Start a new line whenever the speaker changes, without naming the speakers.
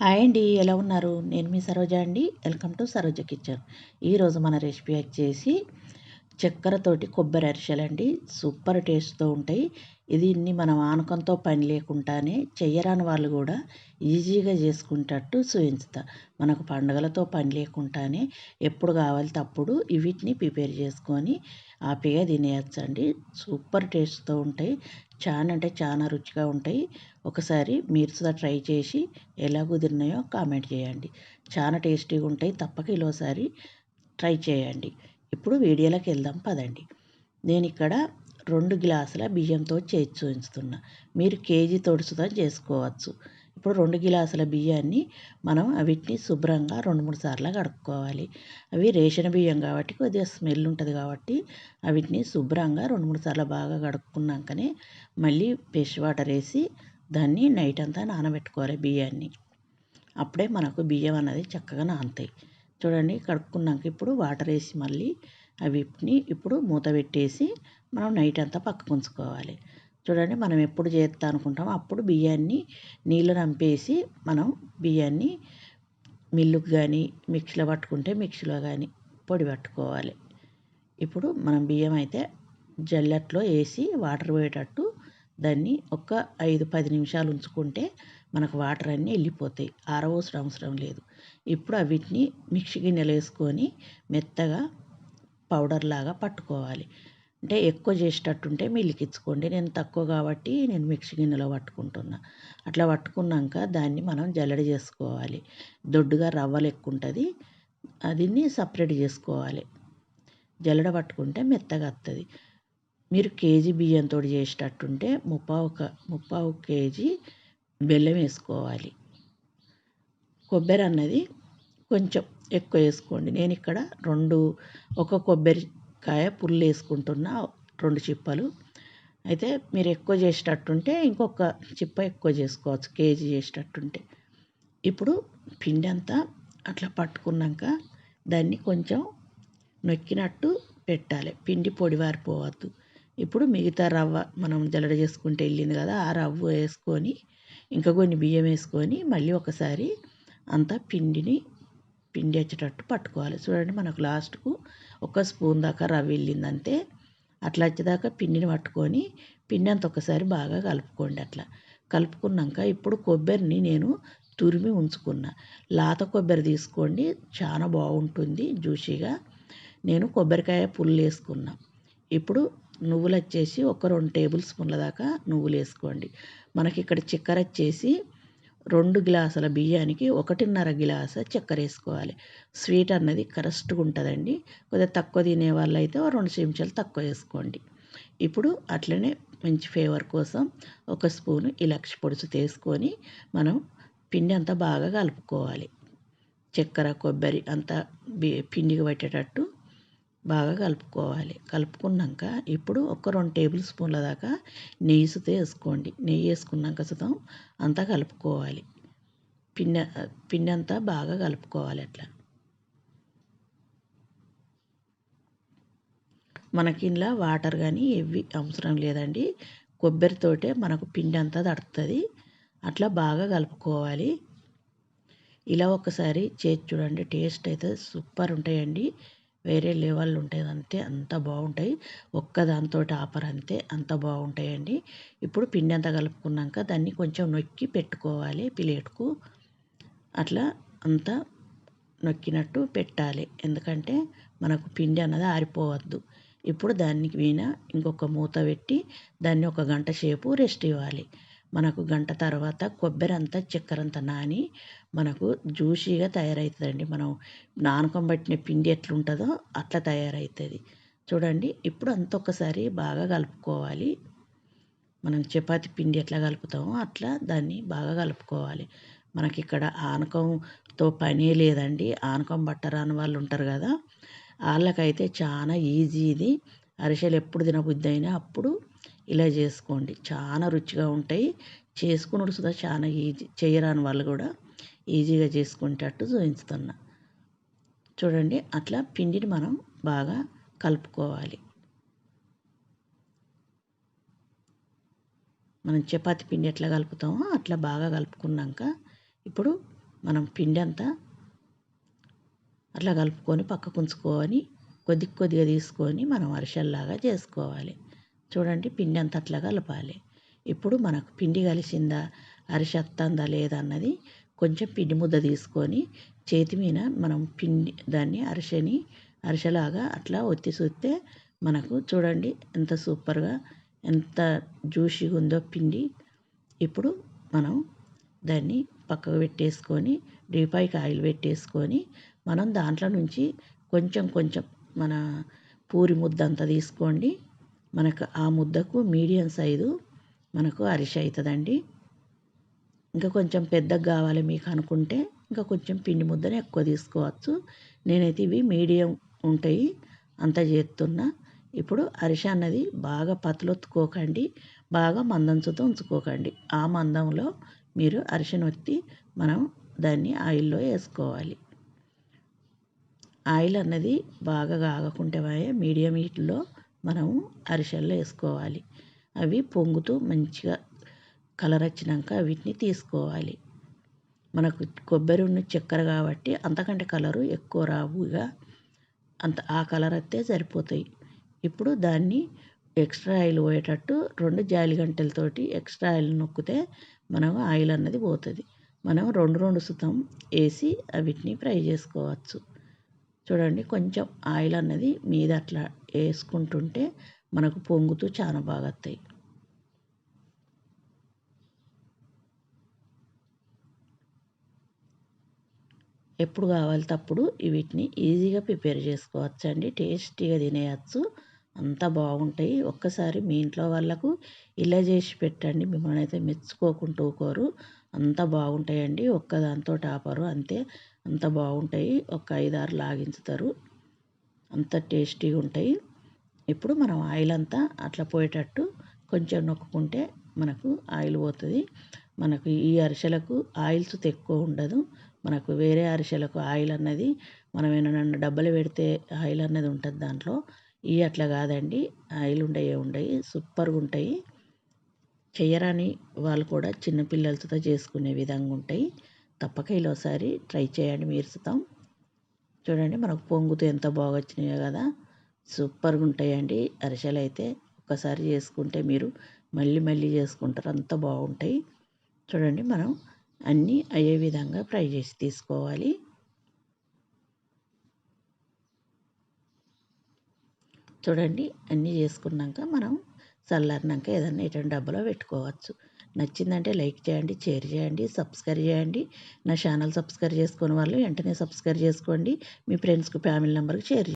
Hi అండి ఎలా ఉన్నారు? నేను మీ సరోజ అండి. Welcome to Saroja kitchen. ఈరోజు మన రెసిపీ వచ్చేసి చక్కెరతోటి కొబ్బరి అరిసెలు అండి సూపర్ టేస్ట్తో ఉంటాయి. ఇది ఇన్ని మనం ఆనకంతో పని లేకుండానే చెయ్యరాని వాళ్ళు కూడా ఈజీగా చేసుకుంటట్టు చూపించుతా మనకు పండుగలతో పని లేకుండానే ఎప్పుడు కావాలితే అప్పుడు వీటిని ప్రిపేర్ చేసుకొని హ్యాపీగా తినేయచ్చండి. సూపర్ టేస్ట్తో ఉంటాయి. చాలా అంటే చాలా రుచిగా ఉంటాయి. ఒకసారి మీరు ట్రై చేసి ఎలా కుదిరినాయో కామెంట్ చేయండి. చాలా టేస్టీగా ఉంటాయి. తప్పక ఇలాసారి ట్రై చేయండి. ఇప్పుడు వీడియోలోకి వెళ్దాం. పదండి. నేను ఇక్కడ రెండు గ్లాసుల బియ్యంతో చేసి చూపిస్తున్నా. మీరు కేజీ తొడుసుతో చేసుకోవచ్చు. ఇప్పుడు రెండు గ్లాసుల బియ్యాన్ని మనం వీటిని శుభ్రంగా రెండు మూడు సార్లు కడుక్కోవాలి. అవి రేషన్ బియ్యం కాబట్టి కొద్దిగా స్మెల్ ఉంటుంది కాబట్టి వీటిని శుభ్రంగా రెండు మూడు సార్లు బాగా కడుక్కున్నాకనే మళ్ళీ ఫ్రెష్ వాటర్ వేసి దాన్ని నైట్ అంతా నానబెట్టుకోవాలి బియ్యాన్ని. అప్పుడే మనకు బియ్యం అనేది చక్కగా నానుతాయి. చూడండి కడుక్కున్నాక ఇప్పుడు వాటర్ వేసి మళ్ళీ అవిటిని ఇప్పుడు మూత పెట్టేసి మనం నైట్ అంతా పక్కకు ఉంచుకోవాలి. చూడండి మనం ఎప్పుడు చేస్తా అనుకుంటామో అప్పుడు బియ్యాన్ని నీళ్ళు నంపేసి మనం బియ్యాన్ని మిల్లుకు కానీ మిక్సీలో పట్టుకుంటే మిక్సీలో కానీ పొడి పట్టుకోవాలి. ఇప్పుడు మనం బియ్యం అయితే జల్లెట్లో వేసి వాటర్ పోయేటట్టు దాన్ని ఒక ఐదు పది నిమిషాలు ఉంచుకుంటే మనకు వాటర్ అన్నీ వెళ్ళిపోతాయి. ఆరవసరం అవసరం లేదు. ఇప్పుడు వీటిని మిక్సీ గిన్నెలు వేసుకొని మెత్తగా పౌడర్ లాగా పట్టుకోవాలి. అంటే ఎక్కువ చేసేటట్టుంటే మిల్లికిచ్చుకోండి నేను తక్కువ కాబట్టి నేను మిక్సీ గిన్నెలో పట్టుకుంటున్నా. అట్లా పట్టుకున్నాక దాన్ని మనం జల్లెడ చేసుకోవాలి. దొడ్డుగా రవ్వలు ఎక్కువ ఉంటుంది. దీన్ని సపరేట్ చేసుకోవాలి. జల్లెడ పట్టుకుంటే మెత్తగా వస్తుంది మీరు కేజీ బియ్యంతో చేసేటట్టుంటే ముప్పావు ముప్పావు కేజీ బెల్లం వేసుకోవాలి. కొబ్బరి అన్నది కొంచెం ఎక్కువ వేసుకోండి. నేను ఇక్కడ రెండు ఒక కొబ్బరికాయ పుల్లు వేసుకుంటున్నా రెండు చిప్పలు. అయితే మీరు ఎక్కువ చేసేటట్టుంటే ఇంకొక చిప్ప ఎక్కువ చేసుకోవచ్చు కేజీ చేసేటట్టుంటే. ఇప్పుడు పిండి అంతా అట్లా పట్టుకున్నాక దాన్ని కొంచెం నొక్కినట్టు పెట్టాలి. పిండి పొడివారిపోవద్దు. ఇప్పుడు మిగతా రవ్వ మనం జల్లడ చేసుకుంటే వెళ్ళింది కదా ఆ రవ్వ వేసుకొని ఇంకా కొన్ని బియ్యం వేసుకొని మళ్ళీ ఒకసారి అంతా పిండిని పిండి వచ్చేటట్టు పట్టుకోవాలి. చూడండి మనకు లాస్ట్కు ఒక స్పూన్ దాకా రవ్వ వెళ్ళిందంటే అట్లా వచ్చేదాకా పిండిని పట్టుకొని పిండి అంత ఒకసారి బాగా కలుపుకోండి అట్లా. కలుపుకున్నాక ఇప్పుడు కొబ్బరిని నేను తురిమి ఉంచుకున్నా. లాత కొబ్బరి తీసుకోండి చాలా బాగుంటుంది జ్యూసీగా. నేను కొబ్బరికాయ పుల్లు వేసుకున్నా ఇప్పుడు నువ్వులు వచ్చేసి ఒక రెండు టేబుల్ స్పూన్ల దాకా నువ్వులు వేసుకోండి మనకి ఇక్కడ చక్కెర వచ్చేసి రెండు గ్లాసుల బియ్యానికి ఒకటిన్నర గ్లాసు చక్కెర వేసుకోవాలి స్వీట్ అన్నది కరెక్ట్గా ఉంటుందండి కొద్దిగా తక్కువ తినే వాళ్ళు అయితే రెండు చెంచాలు తక్కువ వేసుకోండి. ఇప్పుడు అట్లనే మంచి ఫ్లేవర్ కోసం ఒక స్పూను ఇలాక్షి పొడుసు తీసుకొని మనం పిండి అంతా బాగా కలుపుకోవాలి. చక్కెర కొబ్బరి అంతా పిండికి పట్టేటట్టు బాగా కలుపుకోవాలి. కలుపుకున్నాక ఇప్పుడు ఒక రెండు టేబుల్ స్పూన్ల దాకా నెయ్యి నెయ్యితో వేసుకోండి. నెయ్యి వేసుకున్నాక సుతం అంతా కలుపుకోవాలి. పిండి పిండి అంతా బాగా కలుపుకోవాలి అట్లా. మనకి ఇంట్లో వాటర్ కానీ ఏవి అవసరం లేదండి. కొబ్బరితోటే మనకు పిండి అంతా తడుతుంది. అట్లా బాగా కలుపుకోవాలి. ఇలా ఒకసారి చేసి చూడండి. టేస్ట్ అయితే సూపర్ ఉంటాయండి. వేరే లెవెల్ ఉంటుంది అంతే అంత బాగుంటాయి. ఒక్క దాంతో ఆపర్ అంతే అంత బాగుంటాయండి. ఇప్పుడు పిండి అంతా కలుపుకున్నాక దాన్ని కొంచెం నొక్కి పెట్టుకోవాలి ప్లేట్కు. అట్లా అంతా నొక్కినట్టు పెట్టాలి. ఎందుకంటే మనకు పిండి అన్నది ఆరిపోవద్దు. ఇప్పుడు దానికి మీద ఇంకొక మూత పెట్టి దాన్ని ఒక గంట సేపు రెస్ట్ ఇవ్వాలి. మనకు గంట తర్వాత కొబ్బరి అంతా చక్కెర అంతా నాని మనకు జ్యూసీగా తయారవుతుందండి. మనం నానకం పట్టిన పిండి ఎట్లుంటుందో అట్లా తయారవుతుంది. చూడండి ఇప్పుడు అంత ఒక్కసారి బాగా కలుపుకోవాలి. మనం చపాతి పిండి ఎట్లా కలుపుతామో అట్లా దాన్ని బాగా కలుపుకోవాలి. మనకి ఇక్కడ ఆనకంతో పనే లేదండి. ఆనకం బట్టరాని వాళ్ళు ఉంటారు కదా వాళ్ళకైతే చాలా ఈజీ ఇది. అరిసెలు ఎప్పుడు తినబుద్ధి అయినా అప్పుడు ఇలా చేసుకోండి. చాలా రుచిగా ఉంటాయి. చేసుకున్నాడు సుధా చాలా ఈజీ చేయరాని వాళ్ళు కూడా. ఈజీగా చేసుకునేటట్టు చూపిస్తున్నా. చూడండి అట్లా పిండిని మనం బాగా కలుపుకోవాలి. మనం చపాతి పిండి ఎట్లా కలుపుతామో అట్లా బాగా కలుపుకున్నాక ఇప్పుడు మనం పిండి అంతా అట్లా కలుపుకొని పక్కకు ఉంచుకొని కొద్ది కొద్దిగా తీసుకొని మనం అరిసెల్లాగా చేసుకోవాలి. చూడండి పిండి అంతా అట్లా కలపాలి. ఇప్పుడు మనకు పిండి కలిసిందా అరిసె వస్తుందా లేదా అన్నది కొంచెం పిండి ముద్ద తీసుకొని చేతి మీద మనం పిండి దాన్ని అరిసెని అరిసెలాగా అట్లా ఒత్తి చూస్తే మనకు చూడండి ఎంత సూపర్గా ఎంత జ్యూసీగా ఉందో పిండి. ఇప్పుడు మనం దాన్ని పక్కకు పెట్టేసుకొని డీపాయికి ఆయిల్ పెట్టేసుకొని మనం దాంట్లో నుంచి కొంచెం కొంచెం మన పూరి ముద్ద అంతా తీసుకోండి. మనకు ఆ ముద్దకు మీడియం సైజు మనకు అరిసె అవుతుందండి. ఇంకా కొంచెం పెద్దగా కావాలి మీకు అనుకుంటే ఇంకా కొంచెం పిండి ముద్దని ఎక్కువ తీసుకోవచ్చు. నేనైతే ఇవి మీడియం ఉంటాయి అంత చేస్తున్నా. ఇప్పుడు అరిస అన్నది బాగా పతలొత్తుకోకండి బాగా మందంచుతో ఉంచుకోకండి. ఆ మందంలో మీరు అరిసెను ఒత్తి మనం దాన్ని ఆయిల్లో వేసుకోవాలి. ఆయిల్ అన్నది బాగా కాగకుంటే మీడియం హీట్లో మనము అరిసెల్లో వేసుకోవాలి. అవి పొంగుతూ మంచిగా కలర్ వచ్చినాక వీటిని తీసుకోవాలి. మనకు కొబ్బరి ఉన్న చక్కెర కాబట్టి అంతకంటే కలరు ఎక్కువ రావు ఇక. అంత ఆ కలర్ వస్తే సరిపోతాయి. ఇప్పుడు దాన్ని ఎక్స్ట్రా ఆయిల్ పోయేటట్టు రెండు జాలి గంటలతోటి ఎక్స్ట్రా ఆయిల్ నొక్కితే మనం ఆయిల్ అన్నది పోతుంది. మనం రెండు రెండు సుతం వేసి వీటిని ఫ్రై చేసుకోవచ్చు. చూడండి కొంచెం ఆయిల్ అన్నది మీద అట్లా వేసుకుంటుంటే మనకు పొంగుతూ చాలా బాగా వస్తాయి. ఎప్పుడు కావాలి తప్పుడు వీటిని ఈజీగా ప్రిపేర్ చేసుకోవచ్చండి. టేస్టీగా తినేయచ్చు. అంత బాగుంటాయి. ఒక్కసారి మీ ఇంట్లో వాళ్ళకు ఇలా చేసి పెట్టండి. మిమ్మల్ని అయితే మెచ్చుకోకుండా ఊకోరు అంత బాగుంటాయండి. ఒక్కదాంతో ఆపరు అంతే. అంత బాగుంటాయి. ఒక ఐదారు లాగించుతారు. అంత టేస్టీగా ఉంటాయి. ఇప్పుడు మనం ఆయిల్ అంతా అట్లా పోయేటట్టు కొంచెం నొక్కుంటే మనకు ఆయిల్ పోతుంది. మనకు ఈ అరిసెలకు ఆయిల్స్ ఎక్కువ ఉండదు. మనకు వేరే అరిసెలకు ఆయిల్ అన్నది మనం ఏమైనా డబ్బులు పెడితే ఆయిల్ అన్నది ఉంటుంది దాంట్లో. ఇవి అట్లా కాదండి. ఆయిల్ ఉండయి ఉండయి. సూపర్గా ఉంటాయి. చేయరాని వాళ్ళు కూడా చిన్నపిల్లలతో చేసుకునే విధంగా ఉంటాయి. తప్పక ఒకసారి ట్రై చేయండి మీరు సుతం చూడండి మనకు పొంగుతూ ఎంత బాగా వచ్చినాయో కదా. సూపర్గా ఉంటాయండి. అరిసెలు అయితే ఒక్కసారి చేసుకుంటే మీరు మళ్ళీ మళ్ళీ చేసుకుంటారు. అంత బాగుంటాయి. చూడండి మనం అన్నీ అయ్యే విధంగా ఫ్రై చేసి తీసుకోవాలి. చూడండి అన్నీ చేసుకున్నాక మనం చల్లారినాక ఏదన్నా ఎటువంటి డబ్బాలో పెట్టుకోవచ్చు. నచ్చిందంటే లైక్ చేయండి షేర్ చేయండి సబ్స్క్రైబ్ చేయండి. నా ఛానల్ సబ్స్క్రైబ్ చేసుకుని వాళ్ళు వెంటనే సబ్స్క్రైబ్ చేసుకోండి. మీ ఫ్రెండ్స్కి ఫ్యామిలీ మెంబర్కి షేర్